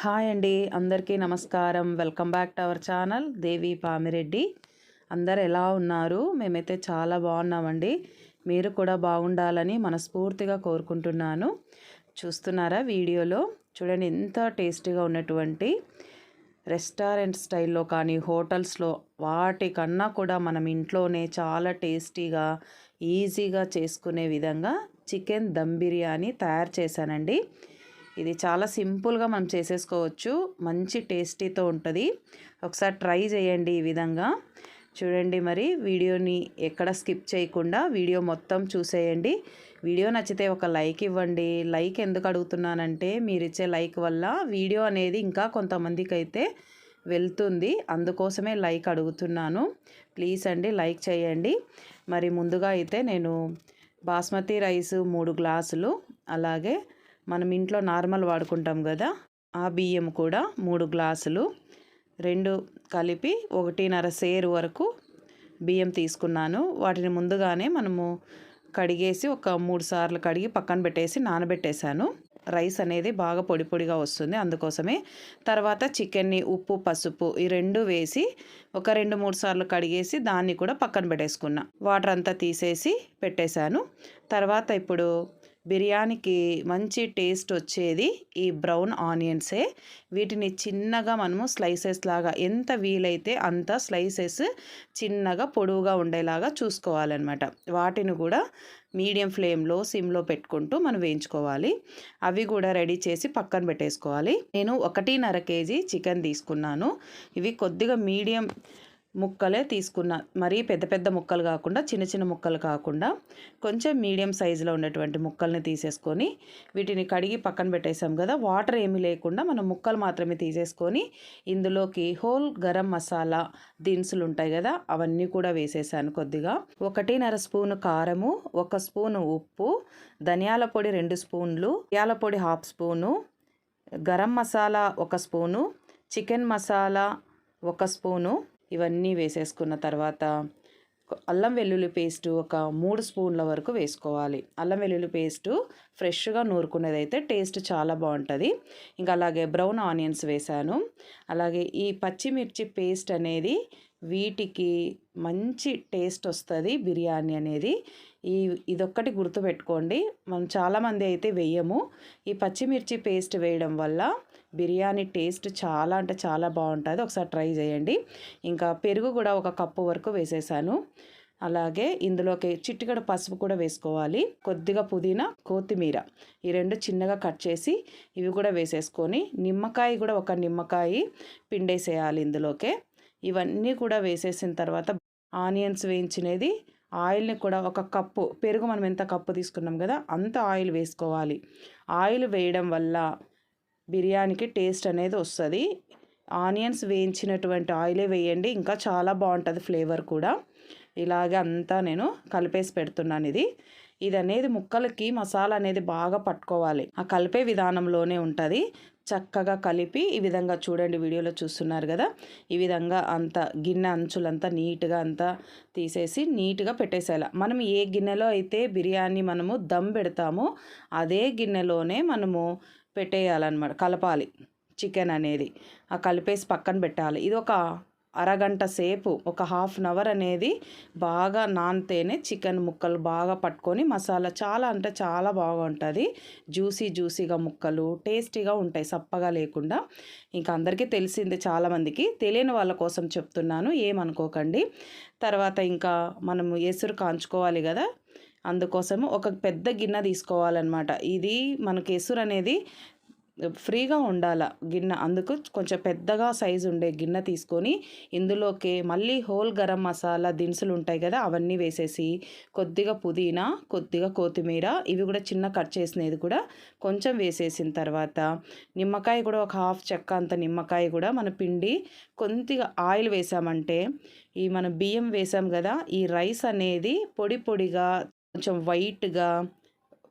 Hi అండి. అందరికీ నమస్కారం. Welcome back to our channel. Devi Pamireddy. అందరు ఎలా ఉన్నారు? మేమైతే చాలా బాగున్నామండి. మీరు కూడా బాగుండాలని మనస్ఫూర్తిగా కోరుకుంటున్నాను. చూస్తున్నారా వీడియోలో? చూడండి ఎంత టేస్టీగా ఉన్నటువంటి రెస్టారెంట్ స్టైల్లో కానీ హోటల్స్లో వాటికన్నా కూడా మనం ఇంట్లోనే చాలా టేస్టీగా ఈజీగా చేసుకునే విధంగా చికెన్ దమ్ బిర్యానీ తయారు చేశానండి. ఇది చాలా సింపుల్గా మనం చేసేసుకోవచ్చు. మంచి టేస్టీతో ఉంటుంది. ఒకసారి ట్రై చేయండి ఈ విధంగా. చూడండి మరి వీడియోని ఎక్కడ స్కిప్ చేయకుండా వీడియో మొత్తం చూసేయండి. వీడియో నచ్చితే ఒక లైక్ ఇవ్వండి. లైక్ ఎందుకు అడుగుతున్నానంటే మీరు ఇచ్చే లైక్ వల్ల వీడియో అనేది ఇంకా కొంతమందికి అయితే వెళ్తుంది. అందుకోసమే లైక్ అడుగుతున్నాను. ప్లీజ్ అండి లైక్ చేయండి. మరి ముందుగా అయితే నేను బాస్మతి రైస్ మూడు గ్లాసులు అలాగే మనం ఇంట్లో నార్మల్ వాడుకుంటాం కదా ఆ బియ్యం కూడా మూడు గ్లాసులు. రెండు కలిపి ఒకటిన్నర సేరు వరకు బియ్యం తీసుకున్నాను. వాటిని ముందుగానే మనము కడిగేసి ఒక మూడు సార్లు కడిగి పక్కన పెట్టేసి నానబెట్టేశాను. రైస్ అనేది బాగా పొడి పొడిగా వస్తుంది అందుకోసమే. తర్వాత చికెన్ని ఉప్పు పసుపు ఈ రెండు వేసి ఒక రెండు మూడు సార్లు కడిగేసి దాన్ని కూడా పక్కన పెట్టేసుకున్నా. వాటర్ అంతా తీసేసి పెట్టేశాను. తర్వాత ఇప్పుడు బిర్యానీకి మంచి టేస్ట్ వచ్చేది ఈ బ్రౌన్ ఆనియన్సే. వీటిని చిన్నగా మనము స్లైసెస్ లాగా ఎంత వీలైతే అంత స్లైసెస్ చిన్నగా పొడవుగా ఉండేలాగా చూసుకోవాలన్నమాట. వాటిని కూడా మీడియం ఫ్లేమ్లో సిమ్లో పెట్టుకుంటూ మనం వేయించుకోవాలి. అవి కూడా రెడీ చేసి పక్కన పెట్టేసుకోవాలి. నేను ఒకటిన్నర కేజీ చికెన్ తీసుకున్నాను. ఇవి కొద్దిగా మీడియం ముక్కలే తీసుకున్నా మరీ పెద్ద పెద్ద ముక్కలు కాకుండా చిన్న చిన్న ముక్కలు కాకుండా కొంచెం మీడియం సైజులో ఉన్నటువంటి ముక్కల్ని తీసేసుకొని వీటిని కడిగి పక్కన పెట్టేసాం కదా వాటర్ ఏమీ లేకుండా మనం ముక్కలు మాత్రమే తీసేసుకొని ఇందులోకి హోల్ గరం మసాలా దినుసులు ఉంటాయి కదా అవన్నీ కూడా వేసేసాను కొద్దిగా. ఒకటిన్నర స్పూను కారము ఒక స్పూను ఉప్పు ధనియాల పొడి రెండు స్పూన్లు ధనియాల పొడి హాఫ్ స్పూను గరం మసాలా ఒక స్పూను చికెన్ మసాలా ఒక స్పూను ఇవన్నీ వేసేసుకున్న తర్వాత అల్లం వెల్లుల్లి పేస్ట్ ఒక మూడు స్పూన్ల వరకు వేసుకోవాలి. అల్లం వెల్లుల్లి పేస్టు ఫ్రెష్గా నూరుకునేది అయితే టేస్ట్ చాలా బాగుంటుంది. ఇంకా అలాగే బ్రౌన్ ఆనియన్స్ వేశాను అలాగే ఈ పచ్చిమిర్చి పేస్ట్ అనేది వీటికి మంచి టేస్ట్ వస్తుంది బిర్యానీ అనేది. ఈ ఇదొక్కటి గుర్తుపెట్టుకోండి. మనం చాలామంది అయితే వేయము. ఈ పచ్చిమిర్చి పేస్ట్ వేయడం వల్ల బిర్యానీ టేస్ట్ చాలా అంటే చాలా బాగుంటుంది. ఒకసారి ట్రై చేయండి. ఇంకా పెరుగు కూడా ఒక కప్పు వరకు వేసేసాను. అలాగే ఇందులోకి చిట్టుగడ పసుపు కూడా వేసుకోవాలి. కొద్దిగా పుదీనా కొత్తిమీర ఈ రెండు చిన్నగా కట్ చేసి ఇవి కూడా వేసేసుకొని నిమ్మకాయ కూడా ఒక నిమ్మకాయ పిండేసేయాలి ఇందులోకే. ఇవన్నీ కూడా వేసేసిన తర్వాత ఆనియన్స్ వేయించినది ఆయిల్ని కూడా ఒక కప్పు పెరుగు మనం ఎంత కప్పు తీసుకున్నాం కదా అంత ఆయిల్ వేసుకోవాలి. ఆయిల్ వేయడం వల్ల బిర్యానీకి టేస్ట్ అనేది వస్తుంది. ఆనియన్స్ వేయించినటువంటి ఆయిలే వేయండి ఇంకా చాలా బాగుంటుంది ఫ్లేవర్ కూడా. ఇలాగే అంతా నేను కలిపేసి పెడుతున్నాను ఇది. ఇది అనేది ముక్కలకి మసాలా అనేది బాగా పట్టుకోవాలి. ఆ కలిపే విధానంలోనే ఉంటుంది. చక్కగా కలిపి ఈ విధంగా చూడండి వీడియోలో చూస్తున్నారు కదా. ఈ విధంగా అంత గిన్నె అంచులంతా నీట్గా అంతా తీసేసి నీట్గా పెట్టేసేయాలి. మనం ఏ గిన్నెలో అయితే బిర్యానీ మనము దమ్ పెడతామో అదే గిన్నెలోనే మనము పెట్టేయాలన్నమాట కలపాలి చికెన్ అనేది. ఆ కలిపేసి పక్కన పెట్టాలి. ఇది ఒక అరగంట సేపు ఒక హాఫ్ అన్ అవర్ అనేది బాగా నానితేనే చికెన్ ముక్కలు బాగా పట్టుకొని మసాలా చాలా అంటే చాలా బాగుంటుంది. జ్యూసీ జ్యూసీగా ముక్కలు టేస్టీగా ఉంటాయి సప్పగా లేకుండా. ఇంకా అందరికీ తెలిసింది చాలామందికి తెలియని వాళ్ళ కోసం చెప్తున్నాను ఏమనుకోకండి. తర్వాత ఇంకా మనము ఎసురు కాంచుకోవాలి కదా అందుకోసము ఒక పెద్ద గిన్నె తీసుకోవాలన్నమాట. ఇది మనకి ఎసురు అనేది ఫ్రీగా ఉండాల గిన్నె. అందుకు కొంచెం పెద్దగా సైజు ఉండే గిన్నె తీసుకొని ఇందులోకి మళ్ళీ హోల్ గరం మసాలా దినుసులు ఉంటాయి కదా అవన్నీ వేసేసి కొద్దిగా పుదీనా కొద్దిగా కొత్తిమీర ఇవి కూడా చిన్న కట్ చేసినది కూడా కొంచెం వేసేసిన తర్వాత నిమ్మకాయ కూడా ఒక హాఫ్ చెక్క అంత నిమ్మకాయ కూడా మన పిండి కొద్దిగా ఆయిల్ వేసామంటే ఈ మన బియ్యం వేసాం కదా ఈ రైస్ అనేది పొడి పొడిగా కొంచెం వైట్గా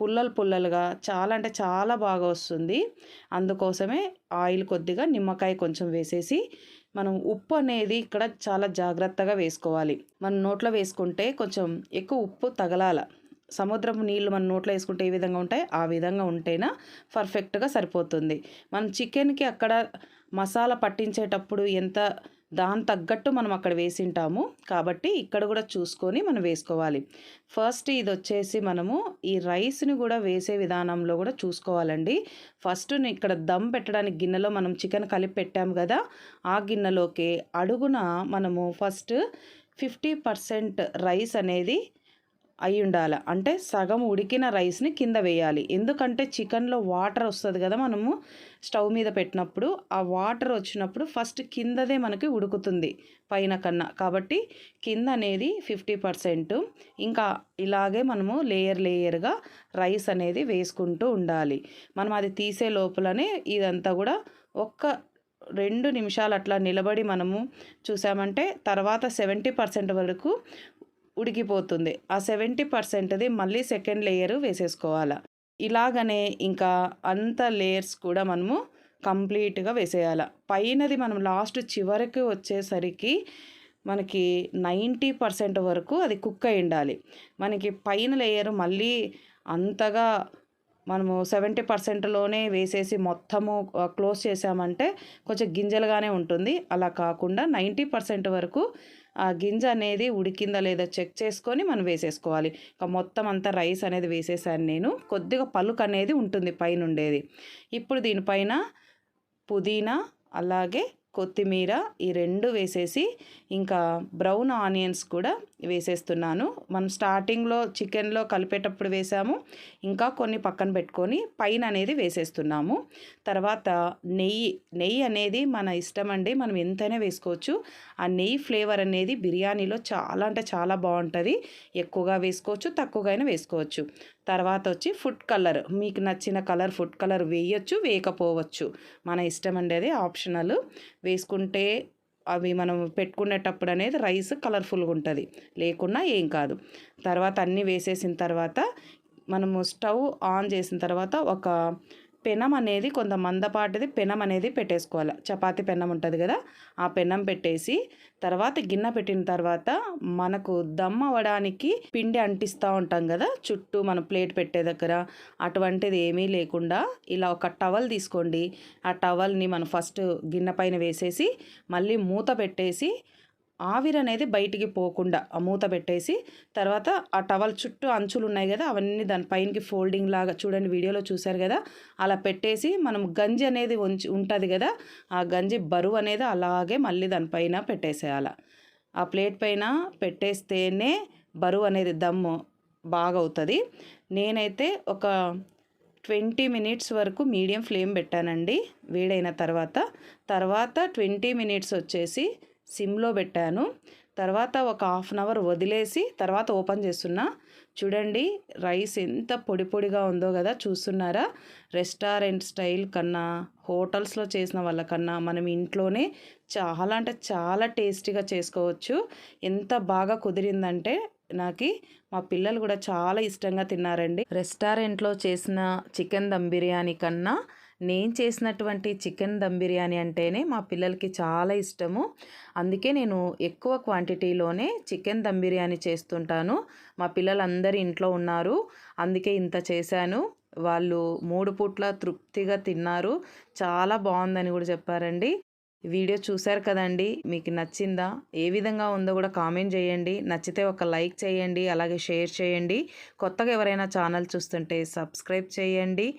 పుల్లలు పుల్లలుగా చాలా అంటే చాలా బాగా వస్తుంది. అందుకోసమే ఆయిల్ కొద్దిగా నిమ్మకాయ కొంచెం వేసేసి మనం ఉప్పు అనేది ఇక్కడ చాలా జాగ్రత్తగా వేసుకోవాలి. మనం నోట్లో వేసుకుంటే కొంచెం ఎక్కువ ఉప్పు తగలాల. సముద్రపు నీళ్ళు మన నోట్లో వేసుకుంటే ఏ విధంగా ఉంటాయి ఆ విధంగా ఉంటేనా పర్ఫెక్ట్గా సరిపోతుంది. మనం చికెన్కి అక్కడ మసాలా పట్టించేటప్పుడు ఎంత దాని తగ్గట్టు మనం అక్కడ వేసింటాము. కాబట్టి ఇక్కడ కూడా చూసుకొని మనం వేసుకోవాలి. ఫస్ట్ ఇది వచ్చేసి మనము ఈ రైస్ని కూడా వేసే విధానంలో కూడా చూసుకోవాలండి. ఫస్ట్ ఇక్కడ దమ్ పెట్టడానికి గిన్నెలో మనం చికెన్ కలిపి పెట్టాము కదా ఆ గిన్నెలోకి అడుగున మనము ఫస్ట్ ఫిఫ్టీ పర్సెంట్ రైస్ అనేది అయి ఉండాలి అంటే సగం ఉడికిన రైస్ని కింద వేయాలి. ఎందుకంటే చికెన్లో వాటర్ వస్తుంది కదా మనము స్టవ్ మీద పెట్టినప్పుడు. ఆ వాటర్ వచ్చినప్పుడు ఫస్ట్ కిందదే మనకి ఉడుకుతుంది పైన కన్నా. కాబట్టి కింద అనేది ఫిఫ్టీ పర్సెంట్. ఇంకా ఇలాగే మనము లేయర్ లేయర్గా రైస్ అనేది వేసుకుంటూ ఉండాలి. మనం అది తీసే లోపలనే ఇదంతా కూడా ఒక్క రెండు నిమిషాలు అట్లా నిలబడి మనము చూసామంటే తర్వాత సెవెంటీ పర్సెంట్ వరకు ఉడికిపోతుంది. ఆ సెవెంటీ పర్సెంట్ది మళ్ళీ సెకండ్ లేయర్ వేసేసుకోవాలి. ఇలాగనే ఇంకా అంత లేయర్స్ కూడా మనము కంప్లీట్గా వేసేయాలి. పైనది మనం లాస్ట్ చివరికి వచ్చేసరికి మనకి నైంటీ పర్సెంట్ వరకు అది కుక్ అయి ఉండాలి. మనకి పైన లేయర్ మళ్ళీ అంతగా మనము సెవెంటీ పర్సెంట్లోనే వేసేసి మొత్తము క్లోజ్ చేసామంటే కొంచెం గింజలుగానే ఉంటుంది. అలా కాకుండా నైంటీ పర్సెంట్ వరకు ఆ గింజ అనేది ఉడికిందా లేదా చెక్ చేసుకొని మనం వేసేసుకోవాలి. ఇంకా మొత్తం అంతా రైస్ అనేది వేసేసాను నేను. కొద్దిగా పలుకు అనేది ఉంటుంది పైన ఉండేది ఇప్పుడు దీనిపైన పుదీనా అలాగే కొత్తిమీర ఈ రెండు వేసేసి ఇంకా బ్రౌన్ ఆనియన్స్ కూడా వేసేస్తున్నాను. మనం స్టార్టింగ్లో చికెన్లో కలిపేటప్పుడు వేసాము. ఇంకా కొన్ని పక్కన పెట్టుకొని పైన అనేది వేసేస్తున్నాము. తర్వాత నెయ్యి నెయ్యి అనేది మన ఇష్టం అండి. మనం ఎంతైనా వేసుకోవచ్చు. ఆ నెయ్యి ఫ్లేవర్ అనేది బిర్యానీలో చాలా అంటే చాలా బాగుంటుంది. ఎక్కువగా వేసుకోవచ్చు తక్కువగా వేసుకోవచ్చు. తర్వాత వచ్చి ఫుడ్ కలర్. మీకు నచ్చిన కలర్ ఫుడ్ కలర్ వేయచ్చు వేయకపోవచ్చు. మన ఇష్టం అండి అది ఆప్షనల్. వేసుకుంటే అవి మనం పెట్టుకునేటప్పుడు అనేది రైస్ కలర్ఫుల్గా ఉంటుంది. లేకున్నా ఏం కాదు. తర్వాత అన్నీ వేసేసిన తర్వాత మనము స్టవ్ ఆన్ చేసిన తర్వాత ఒక పెనం అనేది కొంత మందపాటిది పెనం అనేది పెట్టేసుకోవాలి. చపాతి పెనం ఉంటుంది కదా ఆ పెనం పెట్టేసి తర్వాత గిన్నె పెట్టిన తర్వాత మనకు దమ్ అవ్వడానికి పిండి అంటిస్తూ ఉంటాం కదా చుట్టూ మనం ప్లేట్ పెట్టే దగ్గర. అటువంటిది ఏమీ లేకుండా ఇలా ఒక టవల్ తీసుకోండి. ఆ టవల్ని మనం ఫస్ట్ గిన్నె పైన వేసేసి మళ్ళీ మూత పెట్టేసి ఆవిరి అనేది బయటికి పోకుండా ఆ మూత పెట్టేసి తర్వాత ఆ టవల్ చుట్టూ అంచులు ఉన్నాయి కదా అవన్నీ దాని పైనకి ఫోల్డింగ్ లాగా చూడండి వీడియోలో చూశారు కదా. అలా పెట్టేసి మనం గంజి అనేది ఉంచి ఉంటుంది కదా ఆ గంజి బరువు అనేది అలాగే మళ్ళీ దానిపైన పెట్టేసేయాలి. ఆ ప్లేట్ పైన పెట్టేస్తేనే బరువు అనేది దమ్ము బాగా అవుతుంది నేనైతే ఒక ట్వంటీ మినిట్స్ వరకు మీడియం ఫ్లేమ్ పెట్టానండి వేడైన తర్వాత. తర్వాత ట్వంటీ మినిట్స్ వచ్చేసి సిమ్లో పెట్టాను. తర్వాత ఒక హాఫ్ అన్ అవర్ వదిలేసి తర్వాత ఓపెన్ చేస్తున్నా. చూడండి రైస్ ఎంత పొడి పొడిగా ఉందో కదా చూస్తున్నారా? రెస్టారెంట్ స్టైల్ కన్నా హోటల్స్లో చేసిన వాళ్ళకన్నా మనం ఇంట్లోనే చాలా అంటే చాలా టేస్టీగా చేసుకోవచ్చు. ఎంత బాగా కుదిరిందంటే నాకు మా పిల్లలు కూడా చాలా ఇష్టంగా తిన్నారండి. రెస్టారెంట్లో చేసిన చికెన్ దమ్ బిర్యానీ కన్నా నేను చేసినటువంటి చికెన్ దమ్ బిర్యానీ అంటేనే మా పిల్లలకి చాలా ఇష్టము. అందుకే నేను ఎక్కువ క్వాంటిటీలోనే చికెన్ దమ్ బిర్యానీ చేస్తుంటాను. మా పిల్లలందరూ ఇంట్లో ఉన్నారు. అందుకే ఇంత చేశాను. వాళ్ళు మూడు పూట్ల తృప్తిగా తిన్నారు. చాలా బాగుందని కూడా చెప్పారండి. వీడియో చూశారు కదండి. మీకు నచ్చిందా? ఏ విధంగా ఉందో కూడా కామెంట్ చేయండి. నచ్చితే ఒక లైక్ చేయండి. అలాగే షేర్ చేయండి. కొత్తగా ఎవరైనా ఛానల్ చూస్తుంటే సబ్స్క్రైబ్ చేయండి.